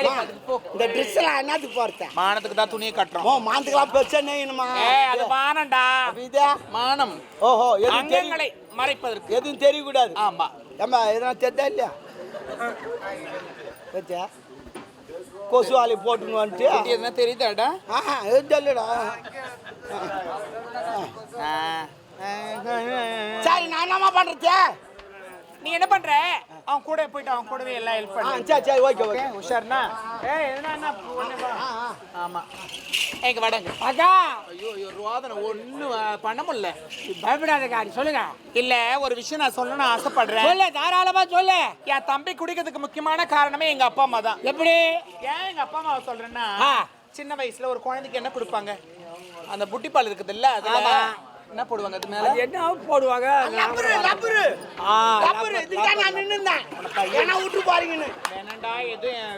இந்த ட்ரெஸ் எல்லாம் என்னத்துக்கு போறத மானத்துக்கு தான் துணியை கட்டுறோம். ஓ மாந்துக்கலாம் பெருசா நெய்யணுமா? ஏய் அது மானம்டா. இதா மானம். ஓஹோ அங்கங்களை மறைப்பதற்கு. எதுவும் தெரியக்கூடாது ஆமா. ஏம்மா எதனா தெரிதா இல்லையா? தெரியா கொசு போட்டுன்னு வந்துட்டு இது எதுனா தெரியுதாடா? எதுவும் தெரியலடா. சரி நான் என்னம்மா பண்றது? நீ என்ன பண்ற? அவன் கூட போயிட்டு அவன் கூடவே எல்லாம் ஹெல்ப் பண்ணு. சரி சரி ஓகே ஓகே. உஷார்னா ஏய் எதுனா ஆமா. எங்க வடங்க அக்கா! ஐயோ ஐயோ ரோதனை ஒன்றும் பண்ண முடியல. பயப்படாதக்கா சொல்லுங்க. இல்ல ஒரு விஷயம் நான் சொல்லணும்னு ஆசைப்படுறேன். சொல்லு தாராளமா சொல்லு. என் தம்பி குடிக்கிறதுக்கு முக்கியமான காரணமே எங்க அப்பா அம்மா தான். எப்படி? ஏன் எங்க அப்பா அம்மாவை சொல்றேன்னா. சின்ன வயசுல ஒரு குழந்தைக்கு என்ன கொடுப்பாங்க? அந்த புட்டி பால் இருக்குது இல்ல. என்ன போடுவாங்க அது மேல? என்ன போடுவாங்க? நான் நின்னுந்தேன் ஏன்னா விட்டு பாருங்கன்னு வேணாண்டா எதுவும்